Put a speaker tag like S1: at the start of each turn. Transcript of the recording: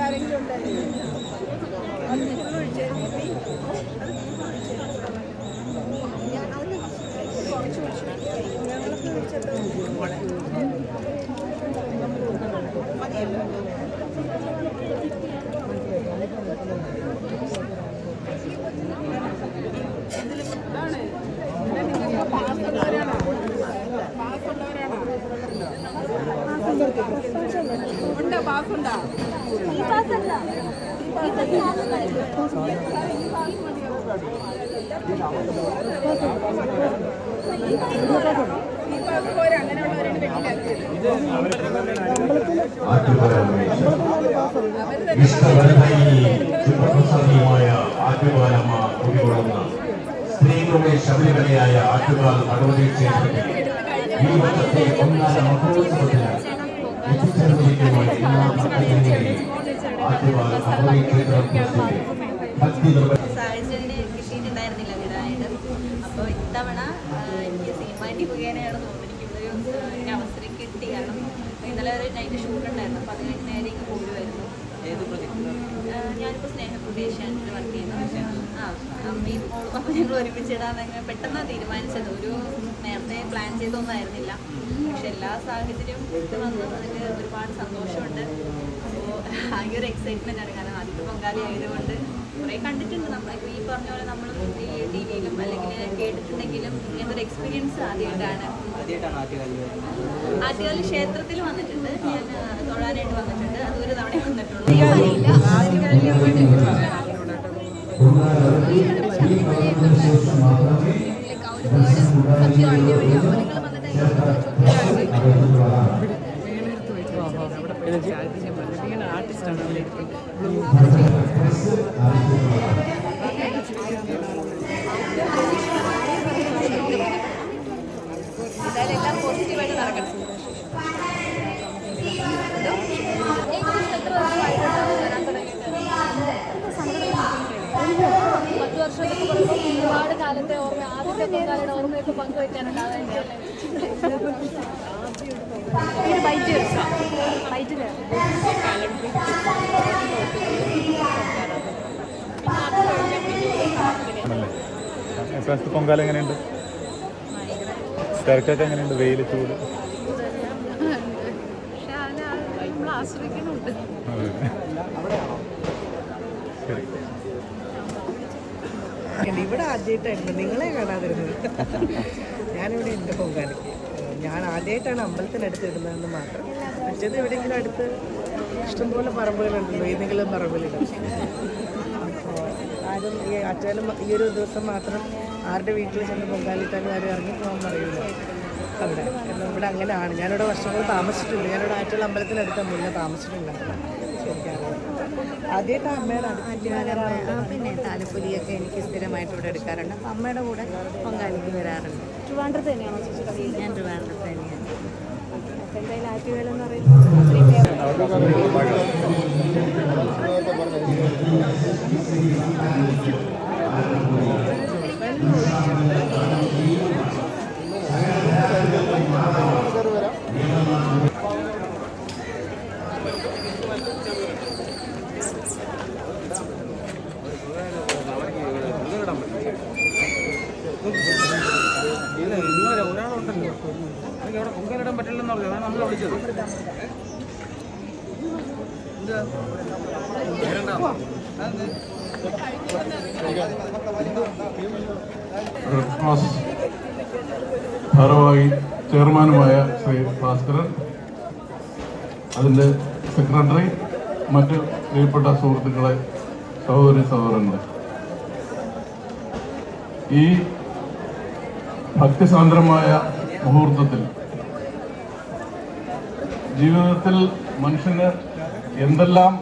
S1: ആരെങ്കിലും ഉണ്ടായിരുന്നു അത് ഒഴിച്ചേ കുറച്ച് ഒഴിച്ചു ഞങ്ങൾക്ക് ഒഴിച്ചിട്ട് മതിയല്ലോ ഇതാണ് പിന്നെ നിങ്ങൾക്ക് പാസ് ഉള്ളവരാണോ പാസ് ഉള്ളവരാണോ ഉണ്ട്? പാസ്
S2: വിശ്വവരതയുമായ ആറ്റുകാലമ്മ കുടികൊള്ളുന്ന സ്ത്രീകളുടെ ശബരിമലയായ ആറ്റുകാൽ ഭഗവതി ക്ഷേത്രത്തിൽ ഈ വർഷത്തെ ഒന്നാം മഹോത്സവത്തിന് എത്തിച്ചേർന്നിരിക്കുന്ന എല്ലാ ഭക്തജനങ്ങളെയും
S3: സാഹചര്യം കിട്ടിയിട്ടുണ്ടായിരുന്നില്ല വിടാനായിട്ട് അപ്പോൾ ഇത്തവണ എനിക്ക് സിനിമാറ്റി മുഖേനയാണ് എനിക്ക് ഒരു അവസരം കിട്ടി കാരണം ഇന്നലെ ഒരു നൈറ്റ് ഷൂട്ട് ഉണ്ടായിരുന്നു അപ്പോൾ അത് കഴിഞ്ഞ് നേരെ ഇങ്ങ് പോരുമായിരുന്നു ഞാനിപ്പോൾ സ്നേഹക്കുട്ടി വർക്ക് ചെയ്യുന്നത് ആ അമ്മയും അപ്പോൾ ഞങ്ങൾ ഒരുമിച്ചിടാൻ പെട്ടെന്ന് തീരുമാനിച്ചത്. ഒരു നേരത്തെ ചെയ്തൊന്നും പക്ഷെ എല്ലാ സാഹചര്യവും ഇട്ട് വന്നു അതിൽ ഒരുപാട് സന്തോഷമുണ്ട്. അപ്പോൾ ആ ഒരു എക്സൈറ്റ്മെന്റ് ആണ്. കാരണം ആദ്യത്തെ പങ്കാളി ആയതുകൊണ്ട് കുറേ കണ്ടിട്ടുണ്ട് നമ്മൾ ഈ പറഞ്ഞ പോലെ നമ്മൾ ഈ ടി വിയിലും അല്ലെങ്കിൽ കേട്ടിട്ടുണ്ടെങ്കിലും ഇങ്ങനത്തെ ഒരു എക്സ്പീരിയൻസ് ആദ്യമായിട്ടാണ്. ആദ്യകാലം ക്ഷേത്രത്തിൽ വന്നിട്ടുണ്ട്. ഞാൻ തൊഴാനായിട്ട് വന്നിട്ടുണ്ട്. അത് ഒരു തവണ വന്നിട്ടുള്ളൂ. ഒരുപാട് അതിന് വലിയ
S4: ആർട്ടിസ്റ്റാണ് അവിടെ
S5: ഒരുപാട് കാലത്തെ ഓർമ്മ ആദ്യത്തെ പൊങ്കാലയുടെ ഓർമ്മയൊക്കെ പങ്കുവയ്ക്കാനുണ്ട് ബൈറ്റ്
S6: ഇപ്രാവശ്യത്തെ പൊങ്കാല എങ്ങനെയുണ്ട്? തിരക്കൊക്കെ എങ്ങനെയുണ്ട്? വെയിൽ ചൂട്?
S1: പക്ഷെ അതിനെ
S6: ശരി
S4: ഇവിടെ ആദ്യമായിട്ടായിരുന്നു. നിങ്ങളെ കാണാതിരുന്നത്. ഞാനിവിടെ എന്റെ പൊങ്കാലയ്ക്ക് ഞാൻ ആദ്യമായിട്ടാണ് അമ്പലത്തിനടുത്ത് ഇടുന്നതെന്ന് മാത്രം. മറ്റേത് എവിടെയെങ്കിലും അടുത്ത് ഇഷ്ടംപോലെ പറമ്പുകളുണ്ടല്ലോ ഏതെങ്കിലും അപ്പോൾ ആരും ഈ അച്ചാലും ഈ ഒരു ദിവസം മാത്രം ആരുടെ വീട്ടിൽ ചെന്ന് പൊങ്കാലിട്ടാലും ആരും ഇറങ്ങി പോകാൻ പറയില്ല അവിടെ. ഇവിടെ അങ്ങനെയാണ്. ഞാനിവിടെ വർഷങ്ങൾ താമസിച്ചിട്ടുണ്ട്. ഞാനിവിടെ ആറ്റുള്ള അമ്പലത്തിനടുത്ത് മുന്നേ താമസിച്ചിട്ടുണ്ടായിരുന്നു ആദ്യമായിട്ട് അമ്മയുടെ
S3: പിന്നെ താലപ്പൊലിയൊക്കെ എനിക്ക് സ്ഥിരമായിട്ട് ഇവിടെ എടുക്കാറുണ്ട്. അപ്പം അമ്മയുടെ കൂടെ പങ്കാളിക്ക് വരാറുണ്ട്.
S5: ട്രിവാൻഡ്രത്ത് തന്നെയാണോ
S3: ഞാൻ ട്രിവാൻഡ്രത്ത് തന്നെയാണ്.
S5: അപ്പം എന്തായാലും ആറ്റുവേല എന്ന് പറയുന്നത്
S7: നമ്മളെ വിളിച്ചത്
S2: ഭാരവാഹി ചെയർമാനുമായ ശ്രീ ഭാസ്കരൻ അതിന്റെ സെക്രട്ടറി മറ്റ് പ്രിയപ്പെട്ട സുഹൃത്തുക്കളെ സഹോദരി സഹോദരങ്ങളെ. ഈ ഭക്തിസാന്ദ്രമായ മുഹൂർത്തത്തിൽ ജീവിതത്തിൽ മനുഷ്യന് എന്തെല്ലാം